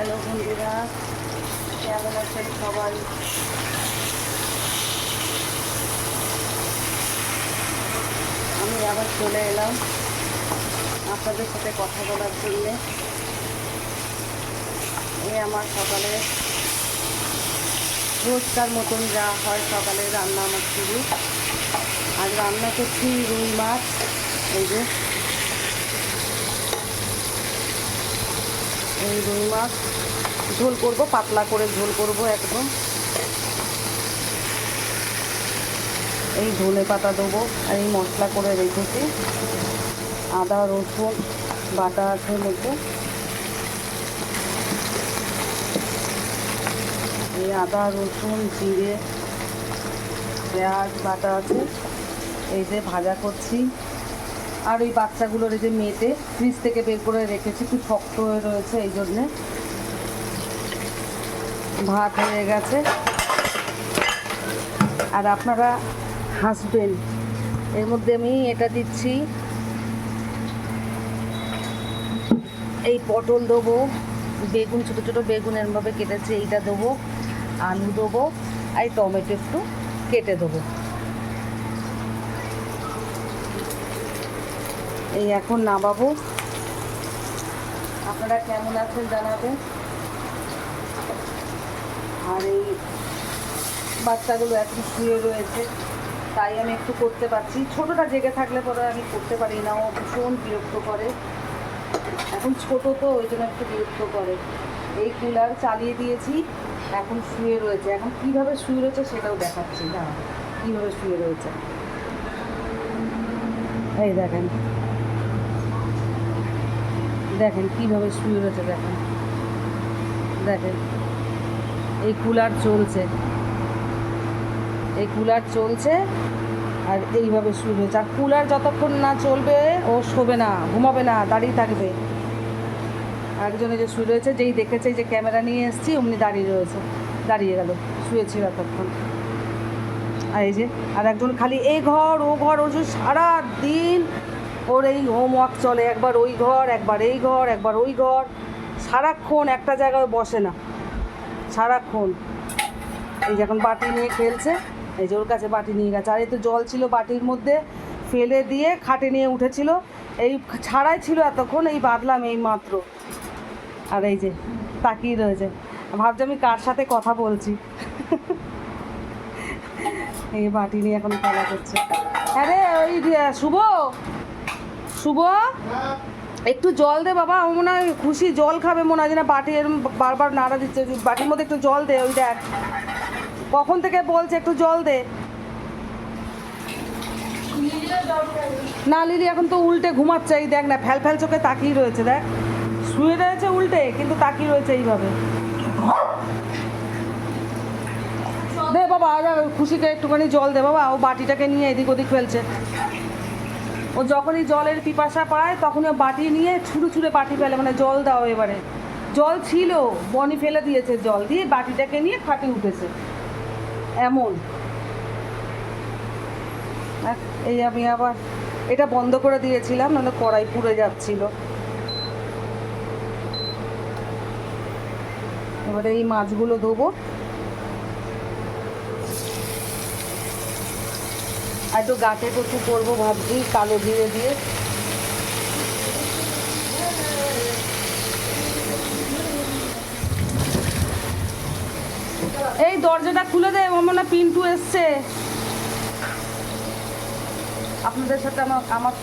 Hello বন্ধুরা, কেমন আছেন সবাই? আমি আবার চলে এলাম আপনাদের সাথে কথা বলার জন্যে। এই আমার সকালে রোজকার মতন যা হয় সকালে রান্না আমার শুরু। আর রান্না করছি রুই মাছ, এই যে এই রুই মাছ। ঝোল করব, পাতলা করে ঝোল করব একদম। এই ধনে পাতা দেবো আর এই মশলা করে রেখেছি। আদা, রসুন, বাটা আছে মধ্যে এই আদা, রসুন, জিরে, পেঁয়াজ, বাটা আছে। এই যে ভাজা করছি। আর ওই বাচ্চাগুলোর এই যে মেটে ফ্রিজ থেকে বের করে রেখেছি একটু শক্ত হয়ে রয়েছে এই জন্যে। ভাত হয়ে গেছে। আর আপনারা হাসবেন। এর মধ্যে আমি এটা দিচ্ছি। এই পটল দেবো। বেগুন, ছোটো ছোটো বেগুন এরমভাবে কেটেছি, এইটা দেবো। আলু দেবো। আর টমেটো একটু কেটে দেবো। এই এখন নামাবো। আপনারা কেমন আছেন জানাবেন। আর এই বাচ্চাগুলো এখন শুয়ে রয়েছে, তাই আমি একটু করতে পারছি। ছোটোটা জেগে থাকলে পরে আমি করতে পারি না, ও ভীষণ বিরক্ত করে। এখন ছোট তো, ওই জন্য একটু বিরক্ত করে। এই কুলার চালিয়ে দিয়েছি, এখন শুয়ে রয়েছে। এখন কীভাবে শুয়ে রয়েছে সেটাও দেখাচ্ছি। দাঁড়া কীভাবে শুয়ে রয়েছে। এই দেখেন দেখেন, কীভাবে শুয়ে রয়েছে দেখেন। দেখেন, এই কুলার চলছে। এই কুলার চলছে আর এইভাবে শুয়ে রয়েছে। আর কুলার যতক্ষণ না চলবে, ও শোবে না, ঘুমাবে না, দাঁড়িয়ে থাকবে। একজনে যে শুয়ে রয়েছে, যেই দেখেছে যে ক্যামেরা নিয়ে এসেছি, অমনি দাঁড়িয়ে রয়েছে। দাঁড়িয়ে গেল শুয়েছিল এতক্ষণ। আর এই যে আর একজন খালি এ ঘর, ও ঘর, ও যে সারা দিন ওর এই হোমওয়ার্ক চলে, একবার ওই ঘর, একবার এই ঘর, একবার ওই ঘর। সারাক্ষণ একটা জায়গায় বসে না। সারাক্ষণ। এই যে এখন বাটি নিয়ে খেলছে, এই যে ওর কাছে বাটি নিয়ে গেছে। আর এই তো জল ছিল বাটির মধ্যে, ফেলে দিয়ে খাটে নিয়ে উঠেছিল। এই ছাড়াই ছিল এতক্ষণ, এই বাদলাম এই মাত্র। আর এই যে তাকিয়ে রয়েছে। ভাবছি আমি কার সাথে কথা বলছি। এই বাটি নিয়ে এখন খেলা করছে। আরে ওই, শুভ! শুভ। একটু জল দে বাবা, আমার মনে হয় খুশি জল খাবে মনে হয় না বাটি এরম বারবার নাড়া দিচ্ছে। বাটির মধ্যে একটু জল দে, ওই দেখ। কখন থেকে বলছে একটু জল দে? না, লিলি এখন তো উল্টে ঘুমাচ্ছে, এই দেখ না, ফ্যাল ফ্যাল চোখে তাকিয়ে রয়েছে, দেখ। শুয়ে রয়েছে উল্টে, কিন্তু তাকিয়ে রয়েছে এইভাবে। দে বাবা খুশিকে একটুখানি জল দে বাবা, ও বাটিটাকে নিয়ে এদিক ওদিক ফেলছে। ও যখনই জলের পিপাসা পায়, তখনই ও বাটি নিয়ে ছুঁড়ে ছুঁড়ে বাটি ফেলে মানে জল দাও এবারে। জল ছিল, বনি ফেলে দিয়েছে জল দিয়ে বাটিটাকে নিয়ে খাটে উঠেছে। এমন। এই আমি আবার, এটা বন্ধ করে দিয়েছিলাম, নাহলে কড়াই পুড়ে যাচ্ছিল। এবারে এই মাছগুলো দেবো আর একটু গাঁটে কচু করব ভাবছি, কালো জিরে দিয়ে। এই দরজাটা খুলে দেয় আমার মনে পিন্টু এসছে। আপনাদের সাথে আমার আমার